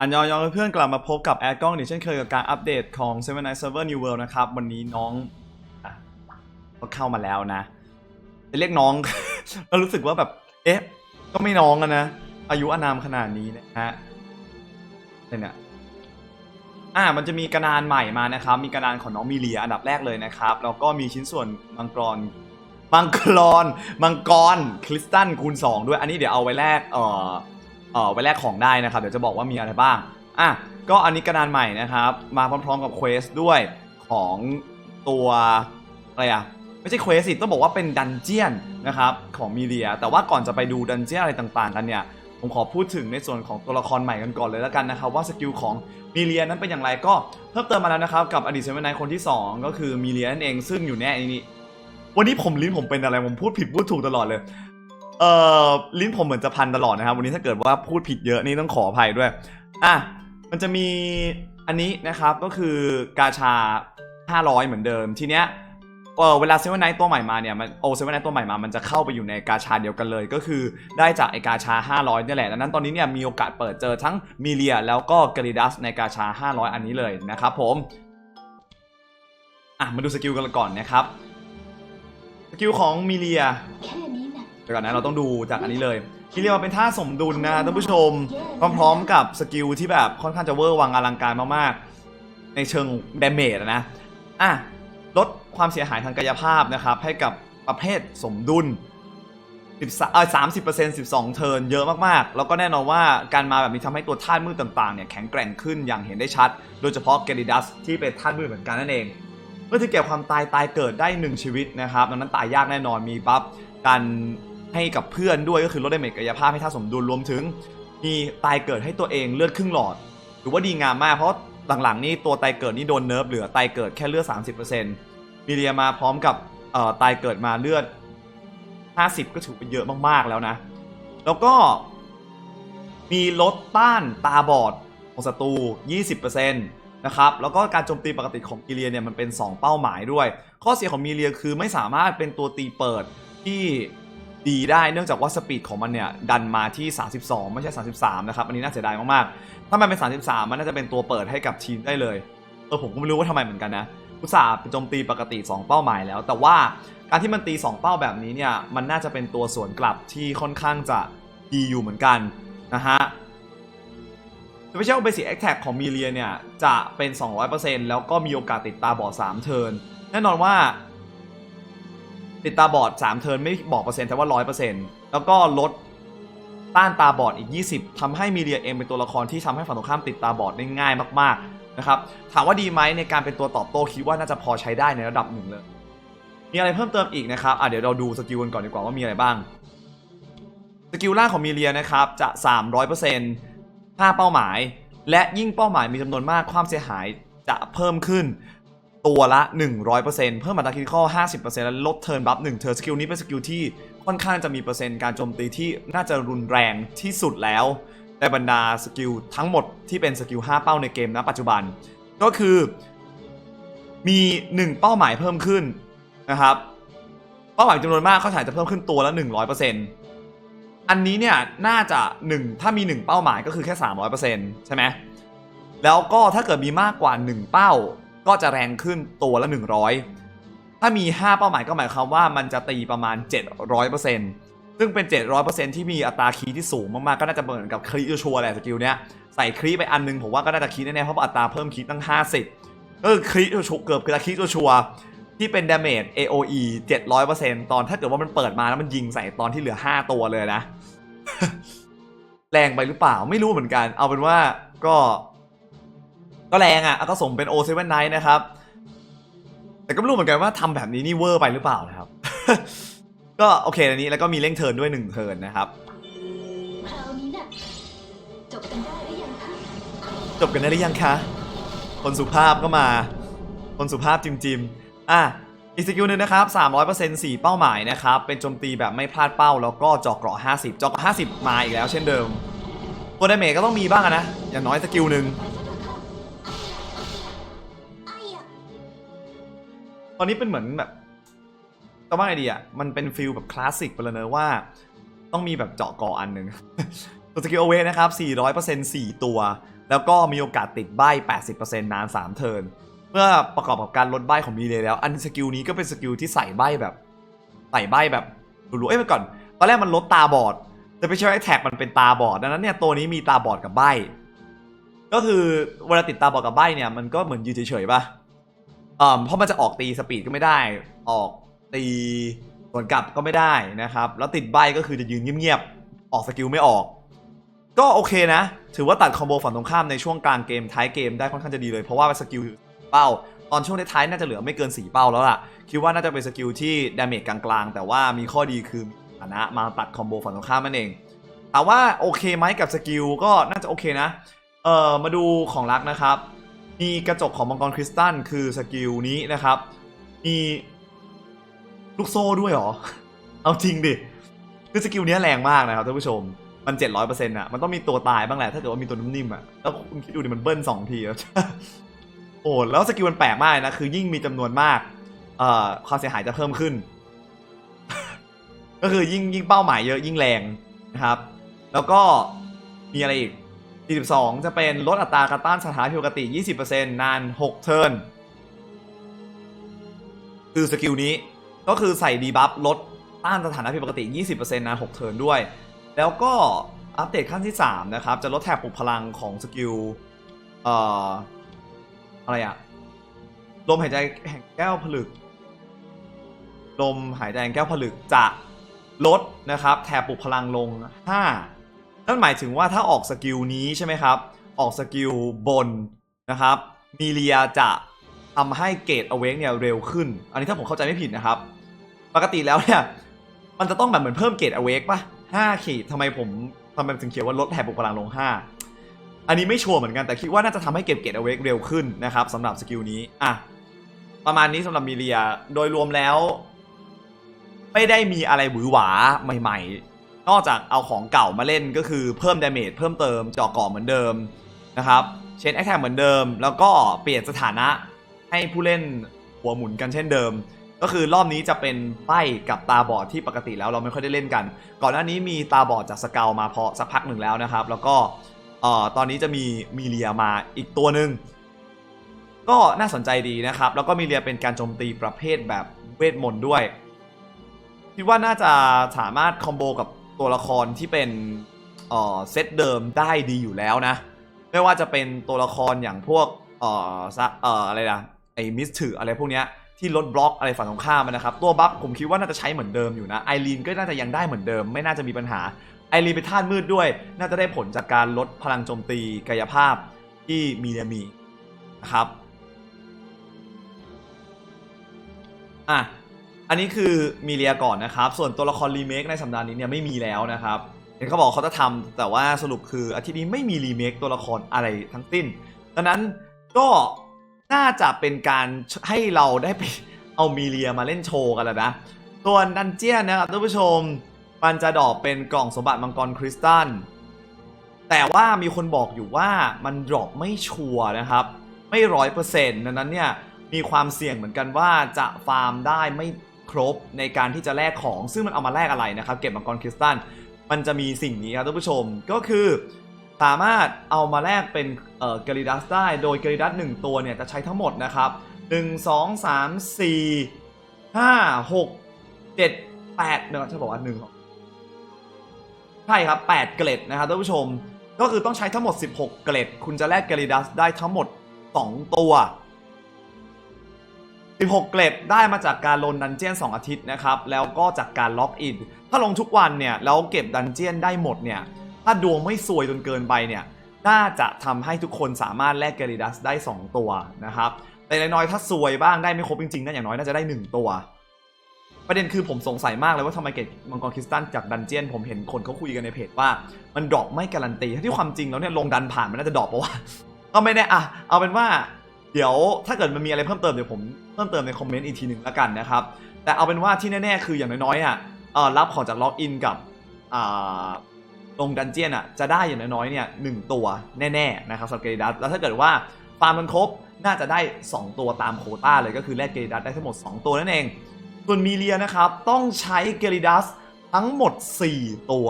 อันยองยองเพื่อนกลับมาพบกับแอดกล้องอีกเช่นเคยกับการอัปเดตของ Seven Night Server New World นะครับ วันนี้น้องอก็เข้ามาแล้วนะจะเรียกน้อง เรารู้สึกว่าแบบ เอ๊ะ ก็ไม่น้องอะนะ อายุอานามขนาดนี้นะฮะเนี่ยอ่ามันจะมีกระดานใหม่มานะครับ มีกระดานของน้องมิเลียอันดับแรกเลยนะครับ แล้วก็มีชิ้นส่วนมังกรมังกรมังกรคริสตัลคูณ2ด้วยอันนี้เดี๋ยวเอาไว้แลกเอ่อ เอ่อไว้แลกของได้นะครับ เดี๋ยวจะบอกว่ามีอะไรบ้าง อะ ก็อันนี้กระดานใหม่นะครับ มาพร้อมๆกับเควสด้วยของตัวอะไรอะไม่ใช่เควสสิต้องบอกว่าเป็นดันเจียนนะครับของมิเลีย แต่ว่าก่อนจะไปดูดันเจียนอะไรต่างๆ กันเนี่ย ผมขอพูดถึงในส่วนของตัวละครใหม่กันก่อนเลยแล้วกันนะครับว่าสกิลของมิเลียนั้นเป็นอย่างไรก็เพิ่มเติมมาแล้วนะครับกับอดีตเซเว่นไนคนที่ 2 ก็คือมิเลียนั่นเองซึ่งอยู่แน่ในนี้วันนี้ผมลิ้นผมเป็นอะไรผมพูดผิดพูดถูกตลอดเลย เอ่อลิ้นผมเหมือนจะพันตลอดนะครับ วันนี้ถ้าเกิดว่าพูดผิดเยอะนี่ต้องขออภัยด้วย อะ มันจะมีอันนี้นะครับก็คือกาชา 500 เหมือนเดิม ทีเนี้ยเออเวลาเซเว่นไนตัวใหม่มาเนี่ยมันโอเซเว่นไนตัวใหม่มา มันจะเข้าไปอยู่ในกาชาเดียวกันเลย ก็คือได้จากไอกาชา 500เนี่ยแหละดังนั้นตอนนี้เนี่ยมีโอกาสเปิดเจอทั้งมิเลียแล้วก็กริดัสในกาชา 500 อันนี้เลยนะครับผม อะมาดูสกิลกันก่อนนะครับ สกิลของมิเลีย ดี๋ยวก่อนนะเราต้องดูจากอันนี้เลยที่เรียกว่าเป็นท่าสมดุลนะท่านผู้ชมพร้อมๆกับสกิลที่แบบค่อนข้างจะเวอร์วังอลังการมากๆ ในเชิงดาเมจนะอะลดความเสียหายทางกายภาพนะครับ ให้กับประเภทสมดุล13เออ30% 12เทิร์นเยอะมากๆ แล้วก็แน่นอนว่าการมาแบบนี้ทำให้ตัวธามืดต่างๆเนี่ยแข็งแกร่งขึ้นอย่างเห็นได้ชัด โดยเฉพาะเกลิดัสที่เป็นธามืดเหมือนกันนั่นเอง เมื่อที่เก็บความตายตายเกิดได้ 1 ชีวิตนะครับดังนั้นตายยากแน่นอนมีบัฟการ ให้กับเพื่อนด้วยก็คือลดดาเมจกายภาพให้ท่าสมดุลรวมถึง มีตายเกิดให้ตัวเองเลือดครึ่งหลอดถือว่าดีงามมากเพราะหลังๆนี่ตัวตายเกิดนี่โดนเนิร์ฟเหลือตายเกิดแค่เลือด 30%มีเรียมาพร้อมกับเอ่อตายเกิดมาเลือด 50 ก็ถือเป็นเยอะมากๆแล้วนะ แล้วก็มีลดต้านตาบอดของศัตรู 20%นะครับ แล้วก็การโจมตีปกติของมิเลียเนี่ยมันเป็น 2 เป้าหมายด้วย ข้อเสียของมิเลียคือไม่สามารถเป็นตัวตีเปิดที่ ดีได้เนื่องจากว่าสปีดของมันเนี่ยดันมาที่ 32 ไม่ใช่ 33 นะครับ อันนี้น่าเสียดายมากๆ ถ้ามันเป็น 33 มันน่าจะเป็นตัวเปิดให้กับทีมได้เลย เออผมก็ไม่รู้ว่าทำไมเหมือนกันนะอุตส่าห์เป็นโจมตีปกติ 2 เป้าหมายแล้ว แต่ว่าการที่มันตี 2 เป้าแบบนี้เนี่ยมันน่าจะเป็นตัวสวนกลับที่ค่อนข้างจะดีอยู่เหมือนกันนะฮะ Special Basic Attack ของมิเลียเนี่ยจะเป็น 200%แล้วก็มีโอกาสติดตาบอด3เทิร์นแน่นอนว่า ติดตาบอด 3 เทิร์นไม่บอกเปอร์เซ็นต์แต่ว่า 100%แล้วก็ลดต้านตาบอดอีก 20ทำให้มิเลียเองเป็นตัวละครที่ทำให้ฝั่งตรงข้ามติดตาบอดได้ง่ายมากๆนะครับถามว่าดีไหมในการเป็นตัวตอบโต้คิดว่าน่าจะพอใช้ได้ในระดับหนึ่งเลยมีอะไรเพิ่มเติมอีกนะครับอะเดี๋ยวเราดูสกิลกันก่อนดีกว่าว่ามีอะไรบ้างสกิลล่างของมิเลียนะครับจะ 300% 5 เป้าหมาย และยิ่งเป้าหมายมีจำนวนมากความเสียหายจะเพิ่มขึ้น ตัวละ 100%เพิ่มอัตราคิดข้อ 50%และลดเทิร์นบัฟ1เทิร์นสกิลนี้เป็นสกิลที่ค่อนข้างจะมีเปอร์เซ็นต์การโจมตีที่น่าจะรุนแรงที่สุดแล้วในบรรดาสกิลทั้งหมดที่เป็นสกิล5 เป้าในเกมณปัจจุบัน ก็คือ มี 1 เป้าหมายเพิ่มขึ้นนะครับ เป้าหมายจำนวนมากเขาถ่ายจะเพิ่มขึ้นตัวละ 100%อันนี้เนี่ยน่าจะ 1 ถ้ามี 1 เป้าหมายก็คือแค่ 300%ใช่ไหมแล้วก็ถ้าเกิดมีมากกว่า 1 เป้า ก็จะแรงขึ้นตัวละ 100 ถ้ามี 5 เป้าหมายก็หมายความว่ามันจะตีประมาณ 700%ซึ่งเป็น 700%ที่มีอัตราคีย์ที่สูงมากๆ ก็น่าจะเหมือนกับครีชัวร์แหละสกิลเนี้ยใส่ครีไปอันนึงผมว่าก็น่าจะคีย์แน่ๆเพราะว่าอัตราเพิ่มคีย์ตั้ง 50ก็คือครีชัวร์เกือบคือครีชัวร์ที่เป็นดาเมจ AOE 700%ตอนถ้าเกิดว่ามันเปิดมาแล้วมันยิงใส่ตอนที่เหลือ 5 ตัวเลยนะ แรงไปหรือเปล่าไม่รู้เหมือนกัน เอาเป็นว่าก็ ก็แรงอะก็สมเป็น O7 Night นะครับ แต่ก็ไม่รู้เหมือนกันว่าทำแบบนี้นี่เวอร์ไปหรือเปล่านะครับ ก็โอเคอันนี้แล้วก็มีเร่งเทิร์นด้วย1เทิร์นนะครับคราวนี้น่ะจบกันได้หรือยังคะจบกันได้หรือยังคะคนสุภาพก็มา คนสุภาพจิมจิมๆอะอีกสกิลหนึงนะครับ 300% 4 เป้าหมายนะครับ เป็นโจมตีแบบไม่พลาดเป้า แล้วก็เจาะเกราะ 50เจาะเกราะ 50 มาอีกแล้วเช่นเดิม ตัวดาเมจก็ต้องมีบ้างอะนะ อย่างน้อยสกิลหนึ่ง ตอนนี้เป็นเหมือนแบบจะว่าไงดีอะมันเป็นฟิลแบบคลาสสิกไปเลยเนอะว่า ต้องมีแบบเจาะกาะอันหนึ่งตัวสกิลโอเวนะครับ 400% 4 ตัว แล้วก็มีโอกาสติดใบ80%นาน 3 เทิร์นเมื่อประกอบกับการลดใบของมีเลยแล้ว อันสกิลนี้ก็เป็นสกิลที่ใส่ใบแบบใส่ใบแบบรู้ๆเอ้ยมาก่อน ตอนแรกมันลดตาบอด แต่ไปใช้แท็กมันเป็นตาบอด ดังนั้นเนี่ยตัวนี้มีตาบอดกับใบ ก็คือเวลาติดตาบอดกับใบเนี่ยมันก็เหมือนยืนเฉยๆป่ะ เอ่อเพราะมันจะออกตีสปีดก็ไม่ได้ ออกตีสวนกลับก็ไม่ได้นะครับ แล้วติดใบก็คือจะยืนเงียบๆ ออกสกิลไม่ออก ก็โอเคนะ ถือว่าตัดคอมโบฝั่งตรงข้ามในช่วงกลางเกมท้ายเกมได้ค่อนข้างจะดีเลย เพราะว่าสกิลเป้า ตอนช่วงท้ายๆน่าจะเหลือไม่เกิน 4 เป้าแล้วล่ะ คิดว่าน่าจะเป็นสกิลที่ดาเมจกลางๆ แต่ว่ามีข้อดีคือฐานะมาตัดคอมโบฝั่งตรงข้ามนั่นเองถามว่าโอเคไหมกับสกิลก็น่าจะโอเคนะ เออมาดูของรักนะครับ มีกระจกของมังกรคริสตัลคือสกิลนี้นะครับ มีลูกโซ่ด้วยเหรอ เอาจริงดิ คือสกิลนี้แรงมากนะครับท่านผู้ชม มัน 700%อะ มันต้องมีตัวตายบ้างแหละ ถ้าเกิดว่ามีตัวนิ่มๆอะ แล้วคุณคิดดูดิมันเบิ้ลสองทีแล้วโอ้แล้วสกิลมันแปลกมากนะ คือยิ่งมีจำนวนมาก เอ่อความเสียหายจะเพิ่มขึ้น ก็คือยิ่งยิ่งเป้าหมายเยอะยิ่งแรงนะครับ แล้วก็มีอะไรอีก 42 จะเป็นลดอัตราการต้านสถานผิดปกติ 20%นาน 6 เทิร์น คือสกิลนี้ก็คือใส่ดีบัฟลดต้านสถานะผิดปกติ 20%นาน 6 เทิร์นด้วย แล้วก็อัปเดตขั้นที่ 3 นะครับ จะลดแถบปลุกพลังของสกิลเอ่ออะไรอะลมหายใจแห่งแก้วผลึก ลมหายใจแห่งแก้วผลึกจะลดนะครับ แถบปลุกพลังลง 5 นั่นหมายถึงว่าถ้าออกสกิลนี้ใช่ไหมครับ ออกสกิลบนนะครับมีเลียจะทำให้เกตอเวกเนี่ยเร็วขึ้น อันนี้ถ้าผมเข้าใจไม่ผิดนะครับ ปกติแล้วเนี่ยมันจะต้องแบบเหมือนเพิ่มเกตอเวกป่ะห้าขีดทำไมผมทำไมถึงเขียนว่าลดแถบปลุกพลังลง 5 อันนี้ไม่ชัวร์เหมือนกันแต่คิดว่าน่าจะทำให้เก็บเกตอเวกเร็วขึ้นนะครับสำหรับสกิลนี้อะประมาณนี้สำหรับมีเลียโดยรวมแล้ว ไม่ได้มีอะไรหวือหวาใหม่ๆ นอกจากเอาของเก่ามาเล่นก็คือเพิ่มดาเมจเพิ่มเติมเจาะกาะเหมือนเดิมนะครับเชนแอคแทเหมือนเดิม แล้วก็เปลี่ยนสถานะให้ผู้เล่นหัวหมุนกันเช่นเดิม ก็คือรอบนี้จะเป็นใบกับตาบอดที่ปกติแล้วเราไม่ค่อยได้เล่นกัน ก่อนหน้านี้มีตาบอดจากสเกลมาเพาะสักพักหนึ่งแล้วนะครับ แล้วก็เอ่อตอนนี้จะมีมีเลียมาอีกตัวหนึ่งก็น่าสนใจดีนะครับ แล้วก็มีเลียเป็นการโจมตีประเภทแบบเวทมนต์ด้วยคิดว่าน่าจะสามารถคอมโบกับ ตัวละครที่เป็นเอ่อเซตเดิมได้ดีอยู่แล้วนะ ไม่ว่าจะเป็นตัวละครอย่างพวกเอ่อซะเอ่ออะไรนะไอ้มิสถืออะไรพวกเนี้ยที่ลดบล็อกอะไรฝั่งตรงข้ามนะครับ ตัวบัฟผมคิดว่าน่าจะใช้เหมือนเดิมอยู่นะไอรีนก็น่าจะยังได้เหมือนเดิม ไม่น่าจะมีปัญหาไอรีนเป็นธาตุมืดด้วย น่าจะได้ผลจากการลดพลังโจมตีกายภาพที่มีเนียมีนะครับอะ อันนี้คือมีเลียก่อนนะครับ ส่วนตัวละครรีเมคในสัปดาห์นี้เนี่ยไม่มีแล้วนะครับเห็นเขาบอกเขาจะทำแต่ว่าสรุปคืออาทิตย์นี้ไม่มีรีเมคตัวละครอะไรทั้งสิ้นดังนั้นก็น่าจะเป็นการให้เราได้ไปเอามีเลียมาเล่นโชว์กันแล้วนะส่วนดันเจียนนะครับท่านผู้ชมมันจะดรอกเป็นกล่องสมบัติมังกรคริสตัลแต่ว่ามีคนบอกอยู่ว่ามันดรอปไม่ชัวร์นะครับ ไม่ร้อยเปอร์เซ็นต์ดังนั้นเนี่ยมีความเสี่ยงเหมือนกันว่าจะฟาร์มได้ไม่ ครบในการที่จะแลกของ ซึ่งมันเอามาแลกอะไรนะครับ เก็บมังกรคริสตัลมันจะมีสิ่งนี้ครับท่านผู้ชมก็คือสามารถเอามาแลกเป็นเอ่อกลิดัสได้ โดยเกลิดัสหนึ่งตัวเนี่ยจะใช้ทั้งหมดนะครับ1 2 3 4 5 6 7 8เดี๋ยวจะบอกว่า1ใช่ครับ8เกล็ดนะครับท่านผู้ชม ก็คือต้องใช้ทั้งหมด 16 เกล็ด คุณจะแลกเกลิดัสได้ทั้งหมด 2 ตัว 16 เกล็ดได้มาจากการลงดันเจียน 2 อาทิตย์นะครับ แล้วก็จากการล็อกอิน ถ้าลงทุกวันเนี่ย แล้วเก็บดันเจียนได้หมดเนี่ย ถ้าดวงไม่ซวยจนเกินไปเนี่ย น่าจะทำให้ทุกคนสามารถแลกเกลิดัสได้ 2 ตัวนะครับ แต่น้อยๆถ้าซวยบ้างได้ไม่ครบจริงๆนะอย่างน้อยน่าจะได้ 1 ตัว ประเด็นคือผมสงสัยมากเลยว่าทำไมเกตมังกรคริสตัลจากดันเจียน ผมเห็นคนเขาคุยกันในเพจว่า มันดรอปไม่การันตีที่ความจริงแล้วเนี่ยลงดันผ่านมันน่าจะดรอปปะวะก็ไม่แน่อะเอาเป็นว่า เดี๋ยวถ้าเกิดมันมีอะไรเพิ่มเติมเดี๋ยวผมเพิ่มเติมในคอมเมนต์อีกทีหนึ่งแล้วกันนะครับแต่เอาเป็นว่าที่แน่ๆคืออย่างน้อยๆอะรับของจากล็อกอินกับอ่าลงดันเจียนอะจะได้อย่างน้อยๆเนี่ยหนึ่งตัวแน่ๆนะครับสำหรับเกรดัสแล้วถ้าเกิดว่าฟาร์มมันครบน่าจะได้ 2 ตัวตามโคต้าเลยก็คือแลกเกรดัสได้ทั้งหมด 2 ตัวนั่นเอง ส่วนมีเลียนะครับ ต้องใช้เกริดัสทั้งหมด 4 ตัว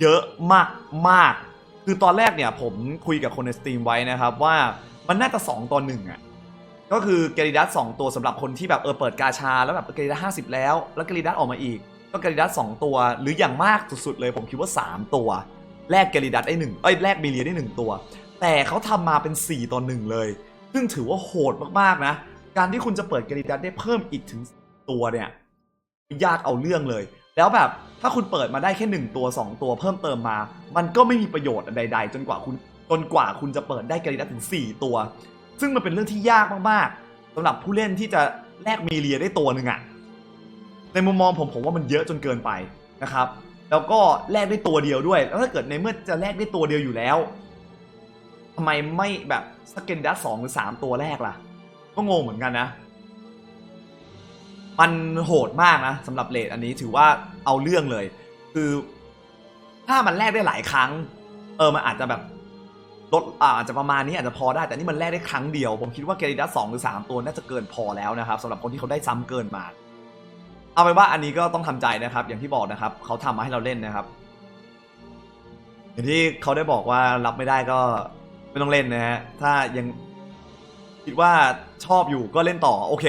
เยอะมากมากคือตอนแรกเนี่ยผมคุยกับคนในสตรีมไว้นะครับว่า มันน่าจะ2ต่อหนึ่งอะก็คือเกริดัสสองตัวสำหรับคนที่แบบเออเปิดกาชาแล้วแบบเกริดัสห้าสิบแล้ว แล้วเกริดัสออกมาอีก ก็เกริดัสสองตัว หรืออย่างมากสุดๆเลยผมคิดว่า3ตัวแลกเกริดัสได้หนึ่งเอ้ยแลกมิเลียได้หนึ่งตัว แต่เขาทำมาเป็น4ต่อหนึ่งเลย ซึ่งถือว่าโหดมากๆนะ การที่คุณจะเปิดเกริดัสได้เพิ่มอีกถึงตัวเนี่ยยากเอาเรื่องเลย แล้วแบบถ้าคุณเปิดมาได้แค่1ตัว2ตัวเพิ่มเติมมา มันก็ไม่มีประโยชน์ใด ๆ จนกว่าคุณ จนกว่าคุณจะเปิดได้เกริดัสถึง 4 ตัว ซึ่งมันเป็นเรื่องที่ยากมากๆสำหรับผู้เล่นที่จะแลกมีเลียได้ตัวหนึ่งอะในมุมมองผมผมว่ามันเยอะจนเกินไปนะครับ แล้วก็แลกได้ตัวเดียวด้วย แล้วถ้าเกิดในเมื่อจะแลกได้ตัวเดียวอยู่แล้วทำไมไม่แบบสเกนดัสสองหรือสามตัวแรกล่ะ ก็งงเหมือนกันนะ มันโหดมากนะสำหรับเลทอันนี้ถือว่าเอาเรื่องเลย คือถ้ามันแลกได้หลายครั้ง เออมันอาจจะแบบ ลดอาจจะประมาณนี้อาจจะพอได้แต่นี่มันแลกได้ครั้งเดียว ผมคิดว่าเกริดัสสองหรือสามตัวน่าจะเกินพอแล้วนะครับสำหรับคนที่เขาได้ซ้ำเกินมา เอาเป็นว่าอันนี้ก็ต้องทำใจนะครับ อย่างที่บอกนะครับเขาทำมาให้เราเล่นนะครับอย่างที่เขาได้บอกว่ารับไม่ได้ก็ไม่ต้องเล่นนะฮะถ้ายังคิดว่าชอบอยู่ก็เล่นต่อโอเค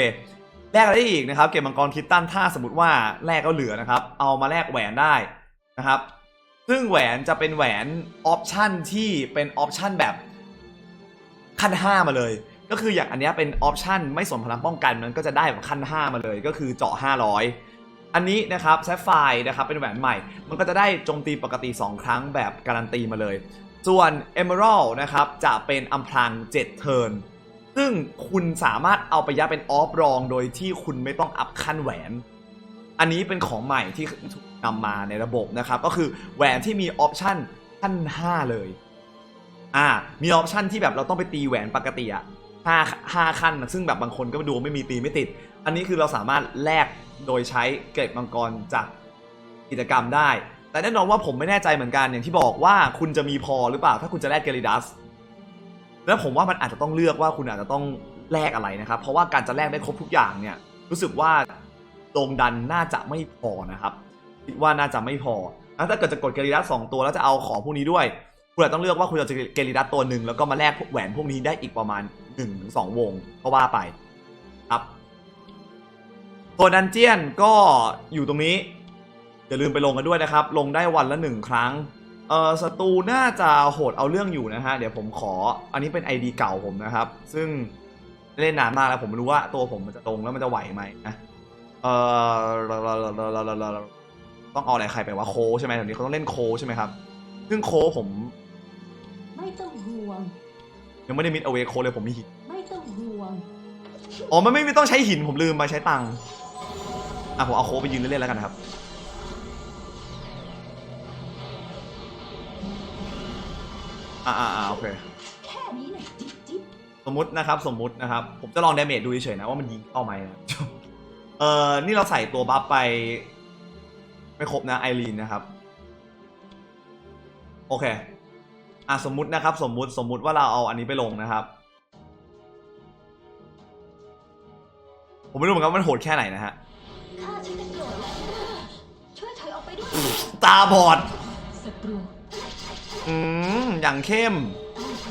แลกอะไรได้อีกนะครับ เก็บมังกรคิดตันถ้าสมมติว่าแลกก็เหลือนะครับ เอามาแลกแหวนได้นะครับ ซึ่งแหวนจะเป็นแหวนออปชันที่เป็นออปชันแบบขั้น 5 มาเลย ก็คืออย่างอันนี้เป็นออปชันไม่สนพลังป้องกันมันก็จะได้แบบขั้น 5 มาเลยก็คือเจาะ 500 อันนี้นะครับแซฟไฟนะครับเป็นแหวนใหม่ มันก็จะได้โจมตีปกติ 2 ครั้งแบบการันตีมาเลย ส่วน Emerald นะครับจะเป็นอัมพลัง7เทิร์นซึ่งคุณสามารถเอาไปยัดเป็นออฟรองโดยที่คุณไม่ต้องอัพขั้นแหวน อันนี้เป็นของใหม่ที่ถูก นำมาในระบบนะครับ ก็คือแหวนที่มีออปชันขั้น 5 เลย อ่า มีออปชันที่แบบเราต้องไปตีแหวนปกติอะห้าห้าขั้น ซึ่งแบบบางคนก็ดูไม่มีตีไม่ติด อันนี้คือเราสามารถแลกโดยใช้เกร็ดมังกรจากกิจกรรมได้ แต่แน่นอนว่าผมไม่แน่ใจเหมือนกันอย่างที่บอกว่าคุณจะมีพอหรือเปล่า ถ้าคุณจะแลกเกลิดัส แล้วผมว่ามันอาจจะต้องเลือกว่าคุณอาจจะต้องแลกอะไรนะครับ เพราะว่าการจะแลกได้ครบทุกอย่างเนี่ย รู้สึกว่าโดงดันน่าจะไม่พอนะครับ คิดว่าน่าจะไม่พอแล้วถ้าเกิดจะกดเกลิดัสสองตัวแล้วจะเอาของพวกนี้ด้วย คุณอาจต้องเลือกว่าคุณจะเกลิดัสตัวหนึ่งแล้วก็มาแลกแหวนพวกนี้ได้อีกประมาณ1นถึงสองวงก็ว่าไปครับตัวดันเจียนก็อยู่ตรงนี้อย่าลืมไปลงกันด้วยนะครับ ลงได้วันละหนึ่งครั้งเออศัตรูน่าจะโหดเอาเรื่องอยู่นะฮะ เดี๋ยวผมขอ อันนี้เป็น ID เก่าผมนะครับ ซึ่งเล่นนานมากแล้วผมไม่รู้ว่าตัวผมมันจะตรงแล้วมันจะไหวไหมนะ เออ ต้องเอาอะไรใครไปว่าโคชใช่ไหมเดี๋ยวนี้เขาต้องเล่นโคชใช่ไหมครับซึ่งโคชผมไม่ต้องห่วง ยังไม่ได้มิดเอาเวโคชเลยผมมีหินไม่ต้องห่วง อ๋อมันไม่ไม่ต้องใช้หินผมลืมมาใช้ตังค์อะผมเอาโคชไปยืนเล่นๆแล้วกันนะครับอ่าอ่าโอเคแค่นี้นะจิ๊บจิ๊บสมมตินะครับสมมุตินะครับ ผมจะลองดาเมจดูเฉยๆนะว่ามันยิงเข้าไหมนะ เออนี่เราใส่ตัวบัฟไป ไม่ครบนะไอรีนนะครับ โอเคอะสมมุตินะครับ สมมุติสมมุติว่าเราเอาอันนี้ไปลงนะครับ ผมไม่รู้เหมือนกันว่ามันโหดแค่ไหนนะฮะข้าฉันจะโกรธแล้วช่วยถอยออกไปด้วยตาบอดศัตรูอืมอย่างเข้ม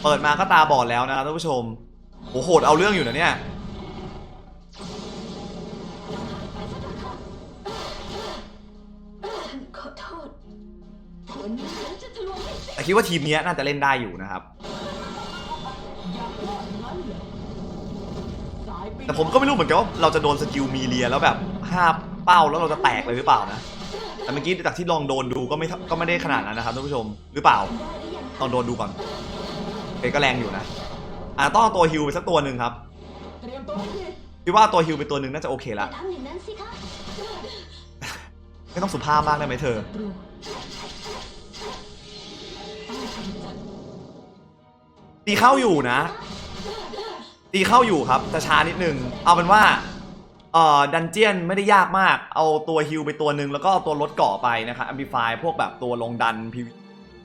เปิดมาก็ตาบอดแล้วนะครับท่านผู้ชมโหโหดเอาเรื่องอยู่นะเนี่ย แต่คิดว่าทีมเนี้ยน่าจะเล่นได้อยู่นะครับอยากรอดงั้นเหรอสายไปแต่ผมก็ไม่รู้เหมือนกันว่าเราจะโดนสกิลมีเลียแล้วแบบห้าเป้าแล้วเราจะแตกเลยหรือเปล่านะ แต่เมื่อกี้จากที่ลองโดนดูก็ไม่ก็ไม่ได้ขนาดนั้นนะครับท่านผู้ชมหรือเปล่าได้หรือยังลองโดนดูก่อนเฮ้ยก็แรงอยู่นะอะต้องเอาตัวฮิวไปสักตัวหนึ่งครับเตรียมตัวให้ดีคิดว่าตัวฮิวไปตัวหนึ่งน่าจะโอเคอย่าละทำอย่างนั้นสิคะไม่ต้องสุภาพมากได้ไหมเธอ ตีเข้าอยู่นะ ตีเข้าอยู่ครับแต่ช้านิดนึง เอาเป็นว่าเอ่อดันเจียนไม่ได้ยากมาก เอาตัวฮิลไปตัวหนึ่งแล้วก็เอาตัวลดเกาะไปนะครับอัมพ i ฟายพวกแบบตัวลงดันพี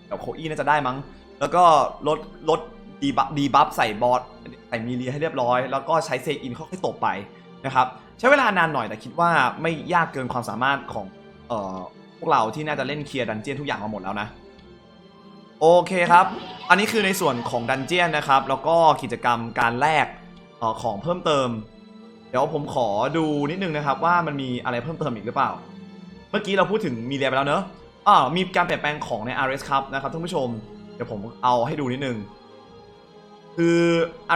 แบบโคอี้น่าจะได้มั้ง แล้วก็ลดลดดีบัฟดีบัฟใส่บอสใส่มีเลียให้เรียบร้อย แล้วก็ใช้เซอินค่อยๆตบไปนะครับใช้เวลานานหน่อยแต่คิดว่าไม่ยากเกินความสามารถของเอ่อพวกเราที่น่าจะเล่นเคลียร์ดันเจียนทุกอย่างมาหมดแล้วนะ โอเคครับ อันนี้คือในส่วนของดันเจียนนะครับ แล้วก็กิจกรรมการแลกออของเพิ่มเติม เดี๋ยวผมขอดูนิดนึงนะครับ ว่ามันมีอะไรเพิ่มเติมอีกหรือเปล่า เมื่อกี้เราพูดถึงมีเรียไปแล้วเนอะอ่ามีการเปลี่ยนแปลงของใน RS ครับนะครับท่านผู้ชม เดี๋ยวผมเอาให้ดูนิดนึง คือ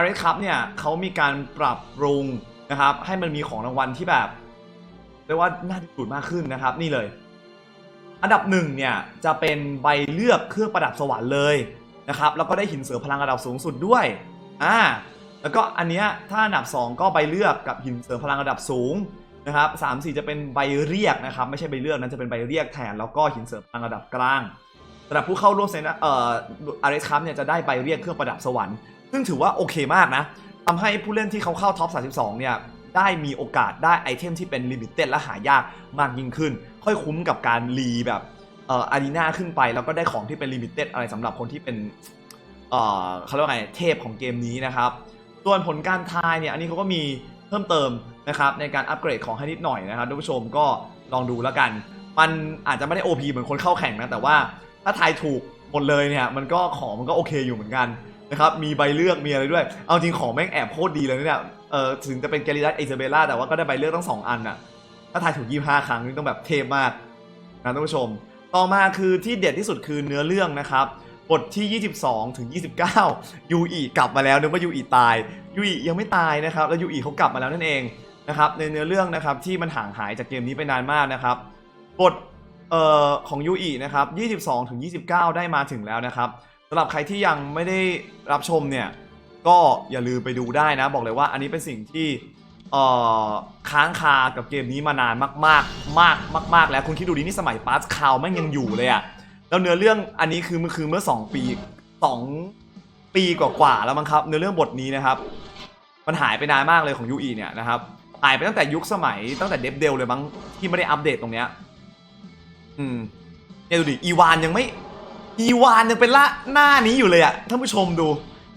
RS ครับเนี่ยเขามีการปรับปรุงนะครับ ให้มันมีของรางวัลที่แบบเรียกว่าน่าดึงดูดมากขึ้นนะครับ นี่เลย อันดับหนึ่งเนี่ยจะเป็นใบเลือกเครื่องประดับสวรรค์เลยนะครับแล้วก็ได้หินเสริมพลังระดับสูงสุดด้วยอ่าแล้วก็อันเนี้ยถ้าอันดับ 2 ก็ใบเลือกกับหินเสริมพลังระดับสูงนะครับสามสี่จะเป็นใบเรียกนะครับไม่ใช่ใบเลือกนั้นจะเป็นใบเรียกแทนแล้วก็หินเสริมพลังระดับกลางสำหรับผู้เข้าร่วมเซนเอ่ออาร์เอสคัพเนี่ยจะได้ใบเรียกเครื่องประดับสวรรค์ซึ่งถือว่าโอเคมากนะทำให้ผู้เล่นที่เขาเข้าท็อป32เนี่ยได้มีโอกาสได้ไอเทมที่เป็นลิมิเต็ดและหายากมากยิ่งขึ้น ค่อยคุ้มกับการรีแบบเอ่ออารีนาขึ้นไปแล้วก็ได้ของที่เป็นลิมิเต็ดอะไรสำหรับคนที่เป็นเอ่อเขาเรียกว่าไงเทพของเกมนี้นะครับส่วนผลการทายเนี่ยอันนี้เขาก็มีเพิ่มเติมนะครับในการอัปเกรดของให้นิดหน่อยนะครับท่านผู้ชมก็ลองดูแล้วกัน มันอาจจะไม่ได้ OP เหมือนคนเข้าแข่งนะแต่ว่าถ้าทายถูกหมดเลยเนี่ยมันก็ของมันก็โอเคอยู่เหมือนกันนะครับมีใบเลือกมีอะไรด้วย เอาจริงของแม่งแอบโคตรดีเลยเนี่ยเออถึงจะเป็นแกลิดัสเอเซเบล่าแต่ว่าก็ได้ใบเลือกทั้งสองอันน่ะ ถ้าทายถูก 25 ครั้งนี่ต้องแบบเทพมากนะท่านผู้ชม ต่อมาคือที่เด็ดที่สุดคือเนื้อเรื่องนะครับบทที่ 22 ถึง 29 ยูอีกลับมาแล้วนึกว่ายูอีตาย ยูอียังไม่ตายนะครับ แล้วยูอีเขากลับมาแล้วนั่นเองนะครับในเนื้อเรื่องนะครับที่มันห่างหายจากเกมนี้ไปนานมากนะครับบทเอ่อของยูอีนะครับ 22 ถึง 29 ได้มาถึงแล้วนะครับสำหรับใครที่ยังไม่ได้รับชมเนี่ยก็อย่าลืมไปดูได้นะ บอกเลยว่าอันนี้เป็นสิ่งที่ เอ่อค้างคากับเกมนี้มานานมากๆ มากมากๆแล้วคุณคิดดูดินี่สมัยปาร์ตคาวแม่งยังอยู่เลยอะแล้วเนื้อเรื่องอันนี้คือมันคือเมื่อ 2 ปี 2 ปีกว่าๆแล้วมั้งครับ เนื้อเรื่องบทนี้นะครับ มันหายไปนานมากเลยของยูอีเนี่ยนะครับหายไปตั้งแต่ยุคสมัยตั้งแต่เดฟเดลเลยมั้งที่ไม่ได้อัปเดตตรงเนี้ยอืมเนี่ยดูดิอีวานยังไม่อีวานยังเป็นละหน้านี้อยู่เลยอะท่านผู้ชมดู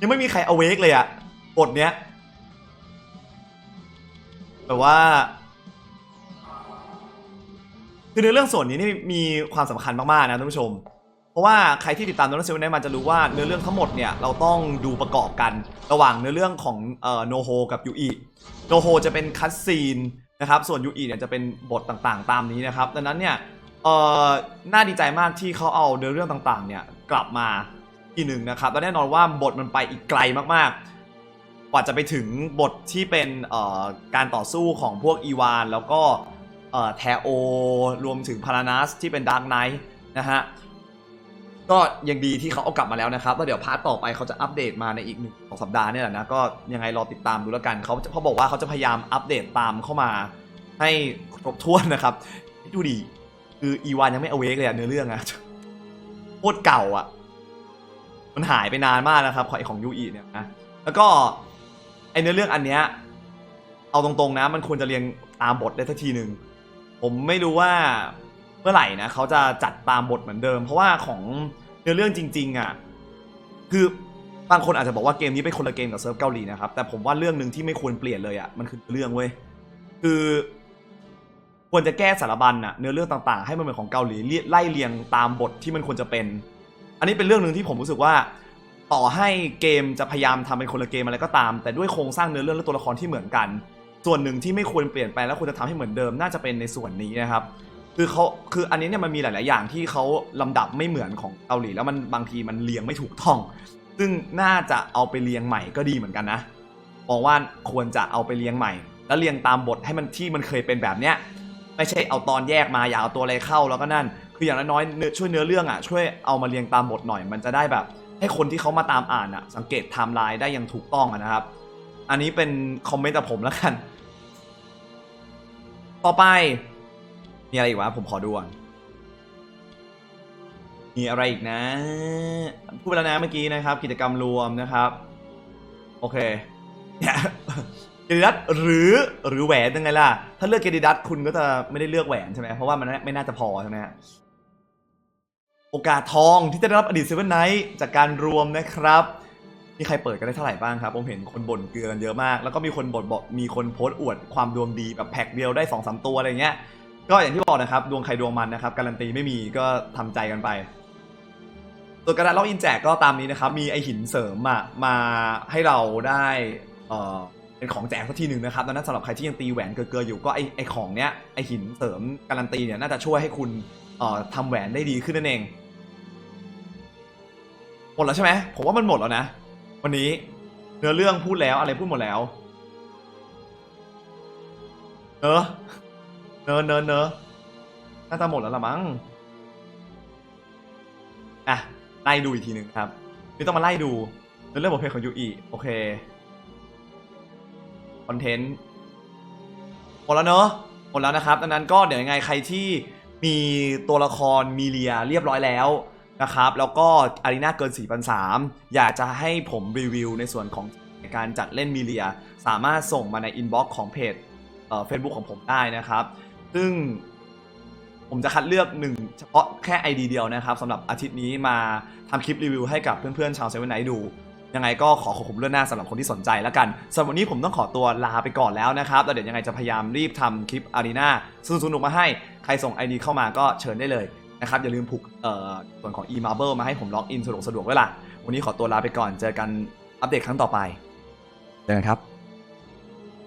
ยังไม่มีใครอเวกเลยอะบทเนี้ย แต่ว่า คือในเรื่องส่วนนี้นี่มีความสำคัญมากๆนะท่านผู้ชม เพราะว่าใครที่ติดตามโนเซเว่นได้มันจะรู้ว่าเนื้อเรื่องทั้งหมดเนี่ยเราต้องดูประกอบกันระหว่างเนื้อเรื่องของโนโฮกับยูอีโนโฮจะเป็นคัตซีนนะครับส่วนยูอีเนี่ยจะเป็นบทต่างๆ ตามนี้นะครับดังนั้นเนี่ยเอ่อน่าดีใจมากที่เขาเอาเนื้อเรื่องต่างๆเนี่ยกลับมาทีหนึ่งนะครับและแน่นอนว่าบทมันไปอีกไกลมากๆ กว่าจะไปถึงบทที่เป็นการต่อสู้ของพวกอีวาน แล้วก็แทโอ รวมถึงพารานัสที่เป็นดาร์กไนท์นะฮะ ก็ยังดีที่เขาเอากลับมาแล้วนะครับแล้วเดี๋ยวพาร์ทต่อไปเขาจะอัปเดตมาในอีกหนึ่งสองสัปดาห์เนี่ยแหละนะ ก็ยังไงรอติดตามดูแล้วกันเขาเขาบอกว่าเขาจะพยายามอัปเดตตามเข้ามาให้ครบถ้วนนะครับ ดูดิคืออีวานยังไม่เอาเวกเลยอะเนื้อเรื่องอะโคตรเก่าอะมันหายไปนานมากนะครับของไอของยูอีเนี่ยนะแล้วก็ ไอเนื้อเรื่องอันเนี้ยเอาตรงๆนะ มันควรจะเรียงตามบทได้สักทีหนึ่งผมไม่รู้ว่าเมื่อไหร่นะเขาจะจัดตามบทเหมือนเดิม เพราะว่าของเนื้อเรื่องจริง ๆอะคือบางคนอาจจะบอกว่าเกมนี้เป็นคนละเกมกับเซิร์ฟเกาหลีนะครับแต่ผมว่าเรื่องหนึ่งที่ไม่ควรเปลี่ยนเลยอะมันคือเรื่องเว้ยคือควรจะแก้สารบัญอะเนื้อเรื่องต่างๆ ให้มันเป็นของเกาหลีเรียไล่เรียงตามบทที่มันควรจะเป็น อันนี้เป็นเรื่องหนึ่งที่ผมรู้สึกว่า ต่อให้เกมจะพยายามทำเป็นคนละเกมอะไรก็ตาม แต่ด้วยโครงสร้างเนื้อเรื่องและตัวละครที่เหมือนกัน ส่วนหนึ่งที่ไม่ควรเปลี่ยนไปแล้วควรจะทำให้เหมือนเดิมน่าจะเป็นในส่วนนี้นะครับคือเขาคืออันนี้เนี่ยมันมีหลาย ๆ อย่างที่เขาลำดับไม่เหมือนของเกาหลีแล้วมันบางทีมันเรียงไม่ถูกต้อง ซึ่งน่าจะเอาไปเรียงใหม่ก็ดีเหมือนกันนะมองว่าควรจะเอาไปเรียงใหม่ แล้วเรียงตามบทให้มันที่มันเคยเป็นแบบเนี้ยไม่ใช่เอาตอนแยกมาอย่าเอาตัวอะไรเข้าแล้วก็นั่น คืออย่างน้อยๆช่วยเนื้อเรื่องอะช่วยเอามาเรียงตามบทหน่อย มันจะได้แบบ ให้คนที่เขามาตามอ่านอะสังเกตไทม์ไลน์ได้อย่างถูกต้องอะนะครับ อันนี้เป็นคอมเมนต์จากผมแล้วกัน ต่อไป มีอะไรอีกวะผมขอดูก่อนมีอะไรอีกนะ พูดไปแล้วนะเมื่อกี้นะครับ กิจกรรมรวมนะครับ โอเคเนี่ยเกดิดัตหรือหรือแหวนยังไงล่ะ ถ้าเลือกเกดิดัตคุณก็จะไม่ได้เลือกแหวนใช่ไหมเพราะว่ามันไม่น่าจะพอใช่ไหมฮะ โอกาสทองที่จะได้รับอดีตเซเว่นไนท์จากการรวมนะครับมีใครเปิดกันได้เท่าไหร่บ้างครับ ผมเห็นคนบ่นเกลือกันเยอะมาก แล้วก็มีคนบ่นบอกมีคนโพสต์อวดความดวงดีแบบแพ็คเดียวได้สองสามตัวอะไรเงี้ย ก็อย่างที่บอกนะครับ ดวงใครดวงมันนะครับ การันตีไม่มีก็ทำใจกันไปส่วนการล็อกอินแจกก็ตามนี้นะครับ มีไอหินเสริมมามาให้เราได้เอ่อเป็นของแจกสักทีหนึ่งนะครับดังนั้นสำหรับใครที่ยังตีแหวนเกลืออยู่ก็ไอไอของเนี้ยไอหินเสริมการันตีเนี่ยน่าจะช่วยให้คุณเอ่อทำแหวนได้ดีขึ้นนั่นเอง มดแล้วใช่ไหมผมว่ามันหมดแล้วนะ วันนี้เนื้อเรื่องพูดแล้วอะไรพูดหมดแล้วเนอะเนอะเนอะเนอะน่าจะหมดแล้วละมั้งอะไล่ดูอีกทีหนึ่งครับนี่ต้องมาไล่ดูเรื่องบทเพลงของยูอีโอเคคอนเทนต์หมดแล้วเนอะหมดแล้วนะครับดังนั้นก็เดี๋ยวยังไงใครที่มีตัวละครมีเลียเรียบร้อยแล้ว นะครับแล้วก็อารีนาเกิน4 0 0อยากจะให้ผมรีวิวในส่วนของการจัดเล่นมีเลีย สามารถส่งมาในอินบ็อกซ์ของเพจเฟซบุ๊กของผมได้นะครับ ซึ่งผมจะคัดเลือกหนึ่งเฉพาะแค่ ID เดียวนะครับสำหรับอาทิตย์นี้มาทำคลิปรีวิวให้กับเพื่อนๆชาวเซเว่นไนท์ดู ยังไงก็ขอขอบคุณเรื่องหน้าสำหรับคนที่สนใจแล้วกันสำหรับวันนี้ผมต้องขอตัวลาไปก่อนแล้วนะครับแล้วเดี๋ยวยังไงจะพยายามรีบทำคลิปอารีนาสนุกๆมาให้ ใครส่ง ID เข้ามาก็เชิญได้เลย นะครับอย่าลืมผูกส่วนของ e-marble มาให้ผมล็อกอินสะดวกสะดว้ล่ะ วันนี้ขอตัวลาไปก่อนเจอกันอัปเดตครั้งต่อไปเจอกันครับ